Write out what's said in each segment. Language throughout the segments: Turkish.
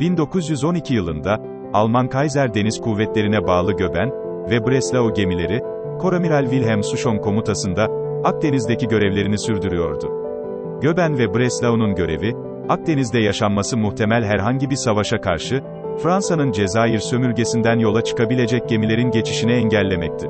1912 yılında, Alman Kaiser Deniz Kuvvetleri'ne bağlı Göben ve Breslau gemileri, Koramiral Wilhelm Suchon komutasında, Akdeniz'deki görevlerini sürdürüyordu. Göben ve Breslau'nun görevi, Akdeniz'de yaşanması muhtemel herhangi bir savaşa karşı, Fransa'nın Cezayir sömürgesinden yola çıkabilecek gemilerin geçişini engellemekti.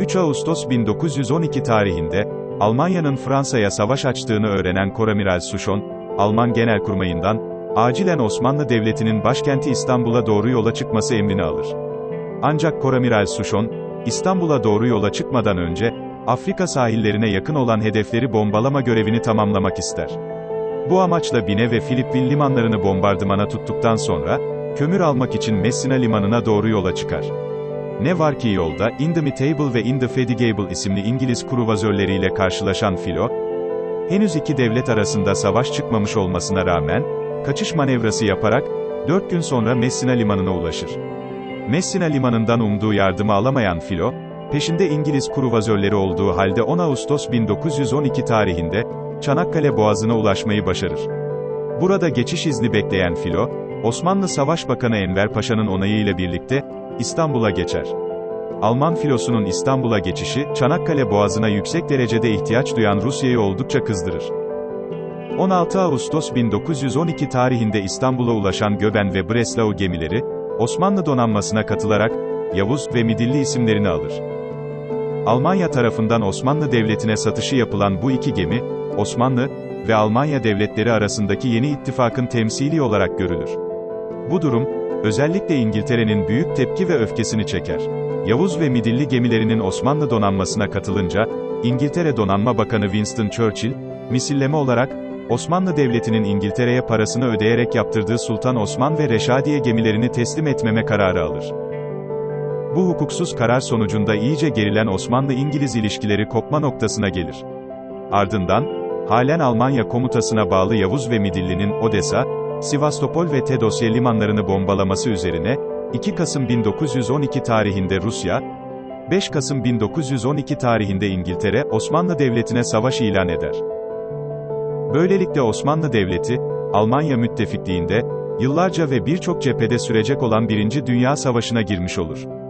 3 Ağustos 1912 tarihinde, Almanya'nın Fransa'ya savaş açtığını öğrenen Koramiral Suchon, Alman Genelkurmay'ından, acilen Osmanlı Devleti'nin başkenti İstanbul'a doğru yola çıkması emrini alır. Ancak Koramiral Suchon, İstanbul'a doğru yola çıkmadan önce, Afrika sahillerine yakın olan hedefleri bombalama görevini tamamlamak ister. Bu amaçla Bine ve Filipin limanlarını bombardımana tuttuktan sonra, kömür almak için Messina limanına doğru yola çıkar. Ne var ki yolda, Indomitable ve Indefatigable isimli İngiliz kruvazörleriyle karşılaşan Filo, henüz iki devlet arasında savaş çıkmamış olmasına rağmen, kaçış manevrası yaparak, dört gün sonra Messina limanına ulaşır. Messina limanından umduğu yardımı alamayan Filo, peşinde İngiliz kruvazörleri olduğu halde 10 Ağustos 1912 tarihinde, Çanakkale Boğazı'na ulaşmayı başarır. Burada geçiş izni bekleyen Filo, Osmanlı Savaş Bakanı Enver Paşa'nın onayıyla birlikte, İstanbul'a geçer. Alman filosunun İstanbul'a geçişi, Çanakkale Boğazı'na yüksek derecede ihtiyaç duyan Rusya'yı oldukça kızdırır. 16 Ağustos 1912 tarihinde İstanbul'a ulaşan Göben ve Breslau gemileri, Osmanlı donanmasına katılarak, Yavuz ve Midilli isimlerini alır. Almanya tarafından Osmanlı Devleti'ne satışı yapılan bu iki gemi, Osmanlı ve Almanya devletleri arasındaki yeni ittifakın temsili olarak görülür. Bu durum, özellikle İngiltere'nin büyük tepki ve öfkesini çeker. Yavuz ve Midilli gemilerinin Osmanlı donanmasına katılınca, İngiltere Donanma Bakanı Winston Churchill, misilleme olarak, Osmanlı Devleti'nin İngiltere'ye parasını ödeyerek yaptırdığı Sultan Osman ve Reşadiye gemilerini teslim etmeme kararı alır. Bu hukuksuz karar sonucunda iyice gerilen Osmanlı-İngiliz ilişkileri kopma noktasına gelir. Ardından, halen Almanya komutasına bağlı Yavuz ve Midilli'nin Odessa, Sivastopol ve Teodosya limanlarını bombalaması üzerine, 2 Kasım 1912 tarihinde Rusya, 5 Kasım 1912 tarihinde İngiltere, Osmanlı Devleti'ne savaş ilan eder. Böylelikle Osmanlı Devleti, Almanya müttefikliğinde, yıllarca ve birçok cephede sürecek olan Birinci Dünya Savaşı'na girmiş olur.